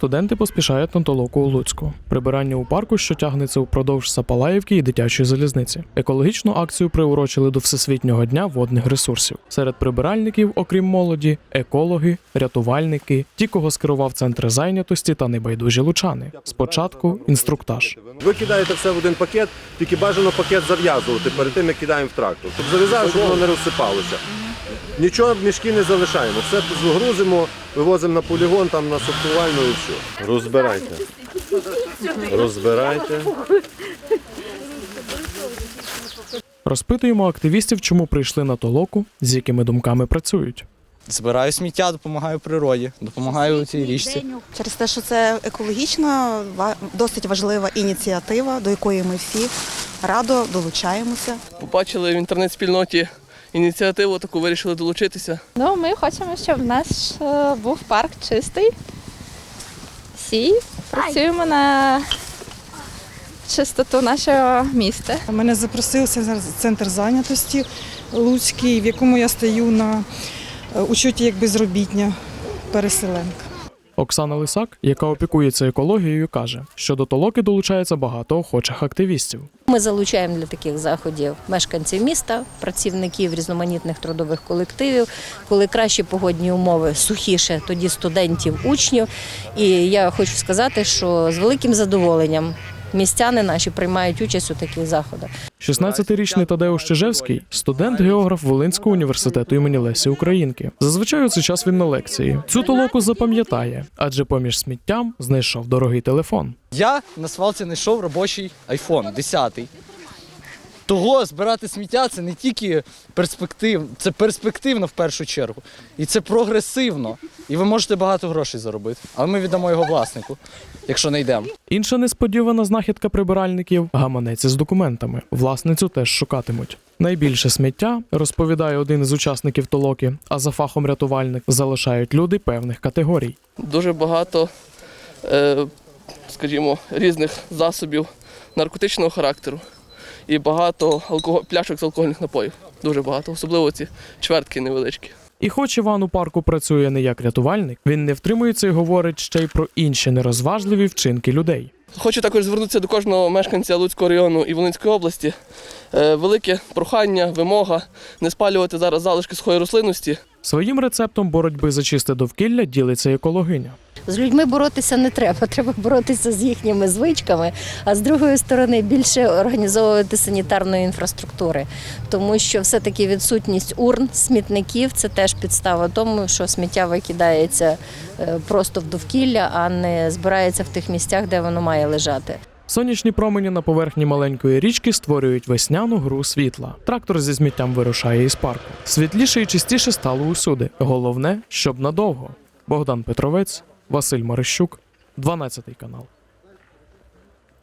студенти поспішають на толоку у Луцьку. Прибирання у парку, що тягнеться упродовж Сапалаївки і дитячої залізниці. Екологічну акцію приурочили до Всесвітнього дня водних ресурсів. Серед прибиральників, окрім молоді, екологи, рятувальники, ті, кого скерував центр зайнятості та небайдужі лучани. Спочатку інструктаж. Ви кидаєте все в один пакет, тільки бажано пакет зав'язувати перед тим, як кидаємо в трактор. Щоб зав'язали, щоб воно не розсипалося. Нічого мішки не залишаємо. Все грузимо, вивозимо на полігон, там на сортувальну і все. Розбирайте. Розбирайте. Розпитуємо активістів, чому прийшли на толоку, з якими думками працюють. Збираю сміття, допомагаю природі, допомагаю цій річці. Через те, що це екологічна, досить важлива ініціатива, до якої ми всі радо долучаємося. Побачили в інтернет-спільноті ініціативу, таку вирішили долучитися. Ну, ми хочемо, щоб наш е, був парк чистий. Всі працюємо на чистоту нашого міста. Мене запросив центр- центр зайнятості Луцький, в якому я стою на е, учоті як безробітня переселенка. Оксана Лисак, яка опікується екологією, каже, що до толоки долучається багато охочих активістів. Ми залучаємо для таких заходів мешканців міста, працівників різноманітних трудових колективів. Коли кращі погодні умови, сухіше, тоді студентів, учнів. І я хочу сказати, що з великим задоволенням містяни наші приймають участь у таких заходах. 16-річний Тадеуш Чижевський – студент-географ Волинського університету імені Лесі Українки. Зазвичай у цей час він на лекції. Цю толоку запам'ятає, адже поміж сміттям знайшов дорогий телефон. Я на свалці знайшов робочий айфон 10. Того збирати сміття це не тільки перспектив, це перспективно в першу чергу. І це прогресивно. І ви можете багато грошей заробити. Але ми віддамо його власнику, якщо знайдемо. Інша несподівана знахідка прибиральників гаманець з документами. Власницю теж шукатимуть. Найбільше сміття, розповідає один із учасників толоки, а за фахом рятувальник залишають люди певних категорій. Дуже багато, е, скажімо, різних засобів наркотичного характеру і багато алкого... пляшок з алкогольних напоїв. Дуже багато, особливо ці чвертки невеличкі. І хоч Іван у парку працює не як рятувальник, він не втримується і говорить ще й про інші нерозважливі вчинки людей. Хочу також звернутися до кожного мешканця Луцького району і Волинської області. Е, велике прохання, вимога не спалювати зараз залишки сухої рослинності. Своїм рецептом боротьби за чисте довкілля ділиться екологиня. З людьми боротися не треба, треба боротися з їхніми звичками, а з другої сторони більше організовувати санітарної інфраструктури, тому що все-таки відсутність урн, смітників це теж підстава тому, що сміття викидається е, просто в довкілля, а не збирається в тих місцях, де воно має лежати. Сонячні промені на поверхні маленької річки створюють весняну гру світла. Трактор зі сміттям вирушає із парку. Світліше і чистіше стало усюди. Головне, щоб надовго. Богдан Петровець, Василь Марищук, 12 канал.